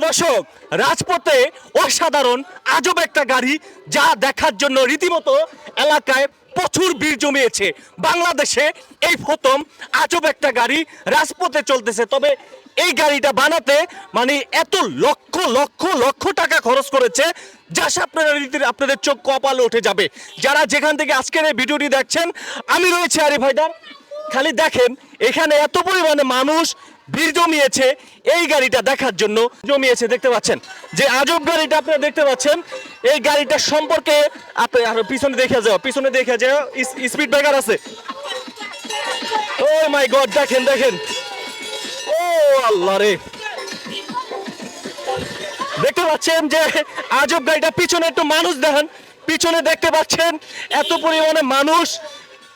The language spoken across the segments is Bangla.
প্রিয় দর্শক, রাজপথে অসাধারণ, আজব একটা গাড়ি যা দেখার জন্য রীতিমতো এলাকায় প্রচুর ভিড় জমিয়েছে। বাংলাদেশে এই প্রথম আজব একটা গাড়ি রাজপথে চলতেছে। তবে এই গাড়িটা বানাতে মানে এত লক্ষ লক্ষ লক্ষ টাকা খরচ করেছে, যা আপনারা আপনাদের চোখ কপালে উঠে যাবে। যারা যেখান থেকে আজকের এই ভিডিওটি দেখছেন, আমি রয়েছে আরিফ হায়দার। খালি দেখেন, এখানে এত পরিমাণে মানুষ ভিড় জমিয়েছে এই গাড়িটা দেখার জন্য। জমিয়েছে, দেখতে পাচ্ছেন? যে আজব গাড়িটা আপনারা দেখতে পাচ্ছেন, এই গাড়িটা সম্পর্কে আপনি আর পিছনে দেখে যাও, পিছনে দেখে যাও স্পিড ব্রেকার আছে। ও মাই গড দেখেন দেখেন। ও আল্লাহ রে। দেখতে পাচ্ছেন যে আজব গাড়িটা, পিছনে একটু মানুষ দেখেন, পিছনে দেখতে পাচ্ছেন এত পরিমাণে মানুষ।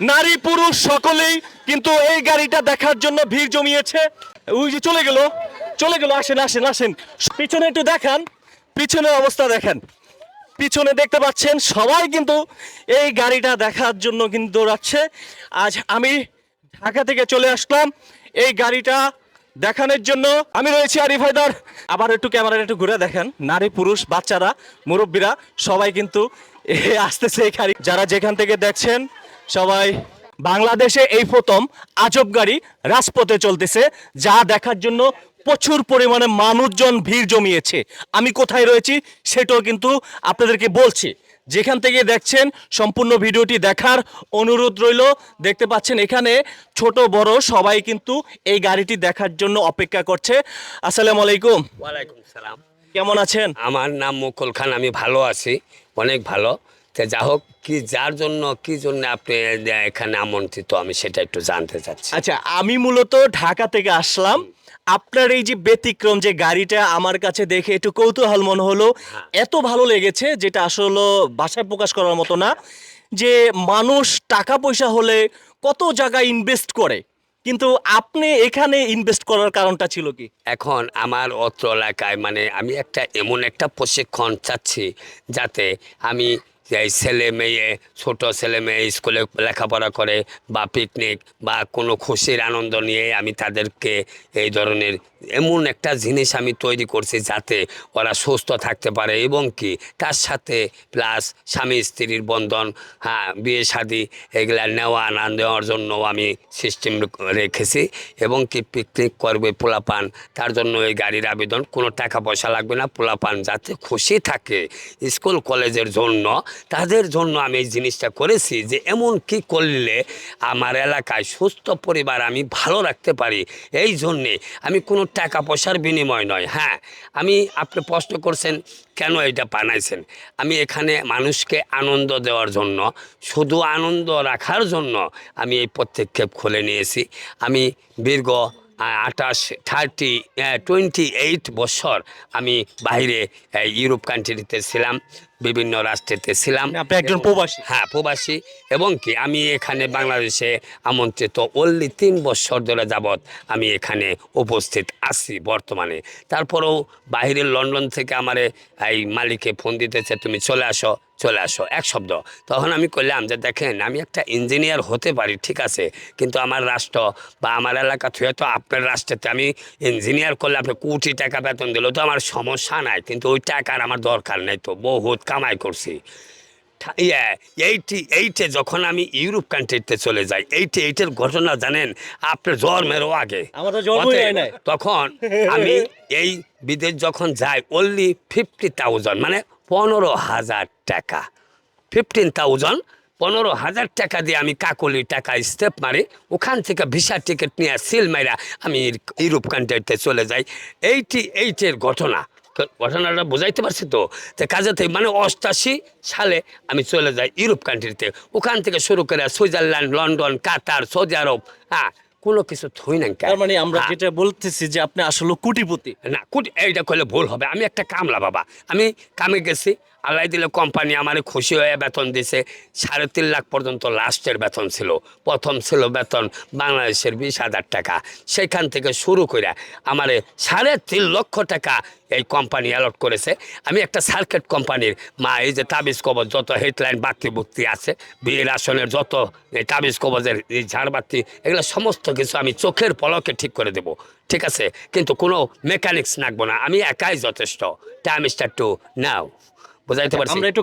নারী পুরুষ সকলেই কিন্তু এই গাড়িটা দেখার জন্য ভিড় জমিয়েছে। ওই যে চলে গেল চলে গেল, আসেন আসেন আসেন। পিছনে একটু দেখান পিছনের অবস্থা দেখেন। পিছনে দেখতে পাচ্ছেন, সবাই কিন্তু এই গাড়িটা দেখার জন্য কিন্তু দৌড়াচ্ছে। আজ আমি ঢাকা থেকে চলে আসলাম এই গাড়িটা দেখানোর জন্য। আমি রয়েছি আরিফ হায়দার। আবার একটু ক্যামেরাটা একটু ঘুরে দেখেন, নারী পুরুষ, বাচ্চারা, মুরব্বীরা, সবাই কিন্তু আসতেছে এই গাড়ি। যারা যেখান থেকে দেখছেন সবাই বাংলাদেশে এই প্রথম আজব গাড়ি রাজপথে চলতেছে যা দেখার জন্য প্রচুর পরিমাণে মানুষজন ভিড় জমিয়েছে। আমি কোথায় রয়েছি সেটাও কিন্তু আপনাদেরকে বলছি। যেখান থেকে দেখছেন সম্পূর্ণ ভিডিওটি দেখার অনুরোধ রইল। দেখতে পাচ্ছেন এখানে ছোট বড় সবাই কিন্তু এই গাড়িটি দেখার জন্য অপেক্ষা করছে। আসসালামু আলাইকুম। ওয়ালাইকুম সালাম। কেমন আছেন? আমার নাম মুকুল খান আমি ভালো আছি অনেক ভালো। তো যা হোক কি যার জন্য কি জন্য আপনি এখানে আমন্ত্রিত আমি সেটা একটু জানতে চাচ্ছি। আচ্ছা আমি মূলত ঢাকা থেকে আসলাম। আপনার এই যে ব্যতিক্রম যে গাড়িটা আমার কাছে দেখে একটু কৌতূহল মনে হলো। এত ভালো লেগেছে যেটা আসলে ভাষায় প্রকাশ করার মতো না যে মানুষ টাকা পয়সা হলে কত জায়গায় ইনভেস্ট করে। কিন্তু আপনি এখানে ইনভেস্ট করার কারণটা ছিল কি? এখন আমার অত্র এলাকায় মানে আমি একটা এমন একটা প্রশিক্ষণ চাচ্ছি যাতে আমি এই ছেলে মেয়ে, ছোটো ছেলে মেয়ে স্কুলে লেখাপড়া করে বা পিকনিক বা কোনো খুশির আনন্দ নিয়ে আমি তাদেরকে এই ধরনের এমন একটা জিনিস আমি তৈরি করছি যাতে ওরা সুস্থ থাকতে পারে এবং কি তার সাথে প্লাস স্বামী স্ত্রীর বন্ধন হ্যাঁ বিয়ে শাদি এগুলা নেওয়া, না নেওয়ার জন্য আমি সিস্টেম রেখেছি এবং কি পিকনিক করবে পোলাপান, তার জন্য এই গাড়ির আবেদন, কোনো টাকা পয়সা লাগবে না পোলাপান যাতে খুশি থাকে স্কুল, কলেজের জন্য তাদের জন্য আমি এই জিনিসটা করেছি যে এমন কি করলে আমার এলাকায় সুস্থ পরিবার আমি ভালো রাখতে পারি। এই জন্যে আমি কোনো টাকা পয়সার বিনিময় নয়। হ্যাঁ আমি, আপনি প্রশ্ন করছেন, কেন এটা বানাইছেন? আমি এখানে মানুষকে আনন্দ দেওয়ার জন্য, শুধু আনন্দ রাখার জন্য আমি এই পদক্ষেপ খুলে নিয়েছি। আমি দীর্ঘ আঠাশ থার্টি টোয়েন্টি এইট বছর আমি বাইরে আহ, ইউরোপ কান্ট্রিতে ছিলাম বিভিন্ন রাষ্ট্রেতে ছিলাম। মানে আপনি একজন প্রবাসী? হ্যাঁ প্রবাসী। এবং কি আমি এখানে বাংলাদেশে আমন্ত্রিত অনলি তিন বছর ধরে যাবৎ আমি এখানে উপস্থিত আছি বর্তমানে। তারপরেও বাইরের লন্ডন থেকে আমার এই মালিকে ফোন দিতেছে তুমি চলে আসো। চলে আসো এক শব্দ। তখন আমি করলাম যে দেখেন আমি একটা ইঞ্জিনিয়ার হতে পারি ঠিক আছে? কিন্তু আমার রাষ্ট্র বা আমার এলাকা থেকে তো আপনার রাষ্ট্রেতে আমি ইঞ্জিনিয়ার করলে আপনি কোটি টাকা বেতন দিলেও তো আমার সমস্যা নাই। কিন্তু ওই টাকার আমার দরকার নেই তো বহুত কামাই করছি। ইয়ে, এইটি এইটে যখন আমি ইউরোপ কান্ট্রিতে চলে যাই এইটে এইটের ঘটনা জানেন আপনার জন্মেরও আগে। তখন আমি এই বিদেশ যখন যাই অনলি ফিফটি থাউজেন্ড মানে পনেরো হাজার টাকা। ফিফটিন থাউজেন্ড পনেরো হাজার টাকা দিয়ে আমি কাকলি টাকা স্টেপ মারি, ওখান থেকে ভিসা টিকিট নিয়ে সিল মাইরা আমি ইউরোপ কান্ট্রিতে চলে যাই। এইটি, এইটের ঘটনা। ঘটনাটা বোঝাইতে পারছি তো? তো কাজেতে মানে অষ্টাশি সালে আমি চলে যাই ইউরোপ কান্ট্রিতে ওখান থেকে শুরু করে সুইজারল্যান্ড, লন্ডন, কাতার, সৌদি আরব হ্যাঁ কোনো কিছু থই না তার মানে আমরা যেটা বলতেছি যে আপনি আসলে কোটিপতি। না কোটি এইটা করলে ভুল হবে। আমি একটা কামলা বাবা। আমি কামে গেছি আল্লাহ দিলে কোম্পানি আমার খুশি হয়ে বেতন দিছে। সাড়ে তিন লাখ পর্যন্ত লাস্টের বেতন ছিল। প্রথম ছিল বেতন বাংলাদেশের বিশ হাজার টাকা। সেখান থেকে শুরু করে আমারে সাড়ে তিন লক্ষ টাকা এই কোম্পানি অ্যালট করেছে। আমি একটা সার্কেট কোম্পানির মা, এই যে তাবিজ কবজ যত হেডলাইন বাতি বুক্তি আছে বিয়ের আসনের যত এই তাবিজ কবজের এই ঝাড়বাতি এগুলো সমস্ত কিছু আমি চোখের পলকে ঠিক করে দেব। ঠিক আছে? কিন্তু কোনো মেকানিক্স নাকবো না। আমি একাই যথেষ্ট। টাইম স্টার টু নাও বুঝাইতে পারছি। আমরা একটু